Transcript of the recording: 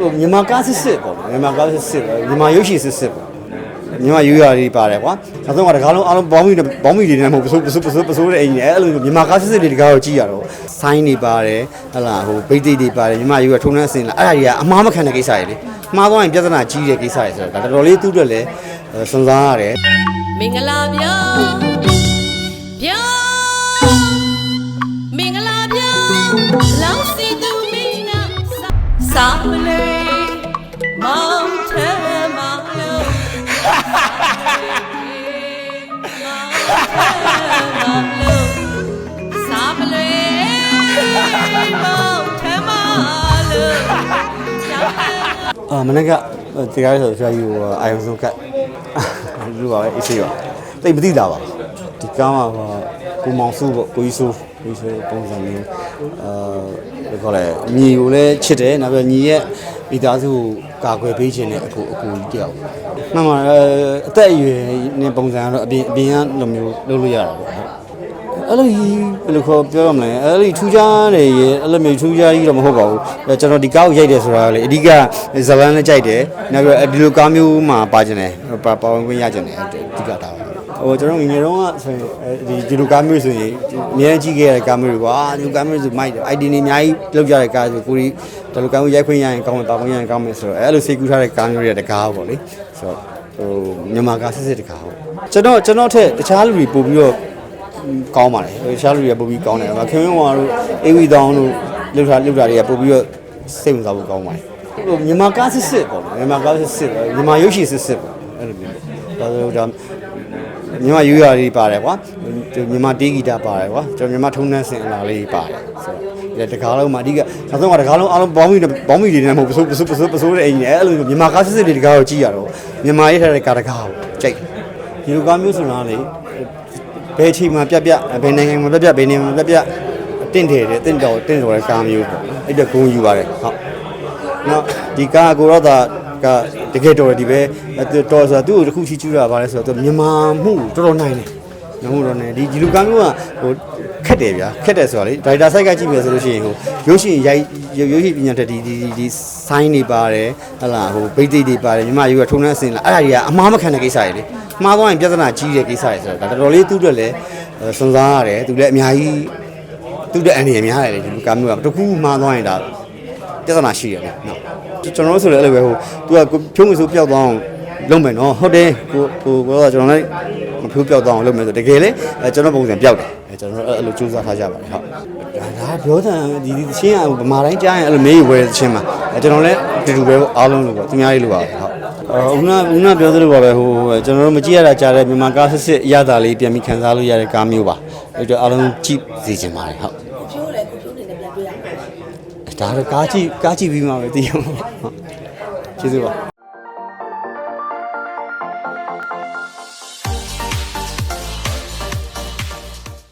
ဟိုမြန်မာကားစစ်စစ်ပေါ့မြန်မာကားစစ်စစ်ပေါ့မြန်မာရုပ်ရှင်စစ်စစ်ပေါ့မြန်မာယူရာတွေပါတယ်ကွာနောက်ဆုံးကတကားလုံးအားလုံးဘောင်းမီဘောင်းမီတွေနဲ့မဟုတ်ပစိုးပစိုးပစိုးပစိုးတဲ့အင်ကြီးအဲ့လိုမြန်မာကားစစ်စစ်တွေတကားတော့ကြည့်ရတော့ဆိုင်းတွေပါတယ်ဟလာဟိုဘိတ်တိတ်တွေပါတယ်မြန်မာယူရာထုံနှန်းစင်လာအဲ့ဒါကြီးကအမားမခံတဲ့ကိစ္စတွေလေမှားသွားရင်ပြဿနာကြီးတဲ့ကိစ္စတွေဆိုတော့ဒါတော်တော်လေးသူ့အတွက်လည်းစွန်စားရတယ်မင်္ဂလာပြောပြောမင်္ဂလာပြောလောင်စီသူမင်းနာစာမလေး အာမနေ့ကဒီကားဆိုဆရာကြီးကိုအာယုံဆုံးကတ်လူပါပဲအေးစေးပါတိတ်မသိတာပါဒီကားမှာကိုမောင်စုပေါ့ကိုကြီးစုကိုကြီးစုပုံစံမျိုးအာဘယ်ခေါ်လဲညီကိုလည်းချစ်တယ်နောက်ပြီးညီရဲ့မိသားစုကိုကာကွယ်ပေးခြင်းနဲ့အကူအကူကြီးတယောက်မှန်ပါအသက်အရွယ်နဲ့ပုံစံကတော့အပြင်အပြင်ကလိုမျိုးလုပ်လို့ရတာပေါ့ အဲ့လိုကြီးဘယ်လိုခေါ်ပြောရမလဲအဲ့လိုထူးခြားနေရအဲ့လိုမျိုးထူးခြားကြီးတော့မဟုတ်ပါဘူးအဲကျွန်တော်ဒီကားကိုရိုက်တယ်ဆိုတာလေအဓိကဇလန်နဲ့ကြိုက်တယ်နောက်ပြီးဒီလိုကားမျိုးမှာပါကျင်တယ်ပါပါဝင်ခွင့်ရကျင်တယ်အဓိကတာပါဟိုကျွန်တော်ငယ်ငယ်တုန်းကဆိုရင်ဒီဒီလိုကားမျိုးဆိုရင်အများကြီးကြည့်ခဲ့ရတဲ့ကားမျိုးတွေကွာဒီလိုကားမျိုးဆိုမိုက်တယ် ID နေအများကြီးလောက်ကြတဲ့ကားဆိုကိုရီဒီလိုကားမျိုးရိုက်ခွင့်ရရင်ကောင်းမယ်ပါခွင့်ရရင်ကောင်းမယ်ဆိုတော့အဲ့လိုစိတ်ကူးထားတဲ့ကားမျိုးတွေတကားပေါ့လေဆိုတော့ဟိုမြန်မာကားစစ်စစ်တကားပေါ့ကျွန်တော်ကျွန်တော်ထက်တခြားလူတွေပို့ပြီးတော့ ကောင်းပါတယ်ဟိုရှားလူတွေကပို့ပြီးကောင်းတယ်။ခင်ဗျားတို့အေဝီတောင်းတို့လှုပ်ထားလှုပ်တာတွေကပို့ပြီးတော့စိတ်ဝင်စားဖို့ကောင်းပါတယ်။ဟိုမြန်မာကားစစ်စစ်ပေါ့မြန်မာကားစစ်စစ်ပေါ့မြန်မာရုပ်ရှင်စစ်စစ်ပေါ့အဲ့လိုမျိုး။ဒါဆိုတော့မြန်မာယူရာတွေပါတယ်ကွာ။မြန်မာတေးဂီတာပါတယ်ကွာ။ကျွန်တော်မြန်မာထုံးနှန်းစင်အလားလေးပါတယ်ဆိုတော့ဒီတကားလုံးမှာအဓိကနောက်ဆုံးကတကားလုံးအားလုံးဘောင်းမီဘောင်းမီတွေနဲ့မဟုတ်ပစိုးပစိုးပစိုးပစိုးတဲ့အင်ကြီးအဲ့လိုမြန်မာကားစစ်စစ်တွေတကားကိုကြည့်ရတော့မြန်မာရေးထားတဲ့ကားတကားကိုကြိုက်ဒီလိုကားမျိုးဆိုတာလေ ဘယ်အချိန်မှာပြက်ပြက်ဘယ်နိုင်ငံမှာပြက်ပြက်ဘယ်နေရာမှာပြက်ပြက်တင့်တယ်တဲ့တင့်တော်တင့်တော်တဲ့ကားမျိုးပေါ့အဲ့ဒါဂုံယူပါတယ်ဟုတ်နောက်ဒီကားကိုတော့ဒါကတကယ်တော်တယ်ဒီပဲတော်ဆိုတာသူ့ကိုတစ်ခုချီကျူးတာပါလဲဆိုတော့သူမြန်မာမှုတော်တော်နိုင်တယ်မြန်မာမှုတော်နိုင်ဒီဒီလူကားမျိုးကဟိုခက်တယ်ဗျာခက်တယ်ဆိုတာလေဒါရိုက်တာဆိုက်ကကြည့်မယ်ဆိုလို့ရှိရင်ဟိုရုပ်ရှင်ရိုက်ရုပ်ရှင်ပညာတက်ဒီဒီဒီဆိုင်းနေပါတယ်ဟလာဟိုဘိတ်တိတ်တွေပါတယ်မြန်မာယူကထုံနှန်းစင်လာအဲ့ဒါကြီးကအမားမခံတဲ့ကိစ္စတွေလေ မှားသွားရင်ပြဿနာကြီးတဲ့ကိစ္စတွေဆိုတော့ဒါတော်တော်လေးသူ့အတွက်လည်းစွန်စားရတယ်သူလည်းအများကြီးသူ့အတွက်အန်ရများတယ်လေဒီလူကားမျိုးကတခုမှားသွားရင်ဒါပြဿနာရှိရတယ်နော်ကျွန်တော်တို့ဆိုလည်းအဲ့လိုပဲဟိုသူကဖြုံးမဆိုးပျောက်သွားအောင်လုပ်မယ်နော်ဟုတ်တယ်ကိုကိုကတော့ကျွန်တော်လည်းမဖြိုးပျောက်သွားအောင်လုပ်မယ်ဆိုတကယ်လေအဲကျွန်တော်ပုံစံပျောက်တယ်အဲကျွန်တော်အဲ့လိုစူးစမ်းထားကြပါတယ်ဟုတ်ဒါဒါပြောတယ်ဒီဒီချင်းကဗမာတိုင်းကြားရင်အဲ့လိုမေးယူဝဲချင်းမှာအဲကျွန်တော်လည်းတူတူပဲအားလုံးလို့ပေါ့သူများလေးလို့ပါဟုတ် အော်ဦးနာဦးနာပြောသလိုပါပဲဟိုကျွန်တော်တို့မကြည့်ရတာကြားတဲ့မြန်မာကားစစ်စစ်အရသာလေးပြန်ပြီးခန်းစားလို့ရတဲ့ကားမျိုးပါအဲ့တော့အားလုံးကြည့်စီချင်ပါတယ်ဟုတ်ဖြိုးလည်းကိုဖြိုးနေလည်းပြန်တွေ့ရမှာဒါတော့ကားကြည့်ကားကြည့်ပြီးမှပဲသိရမှာဟုတ်ကျေးဇူးပါ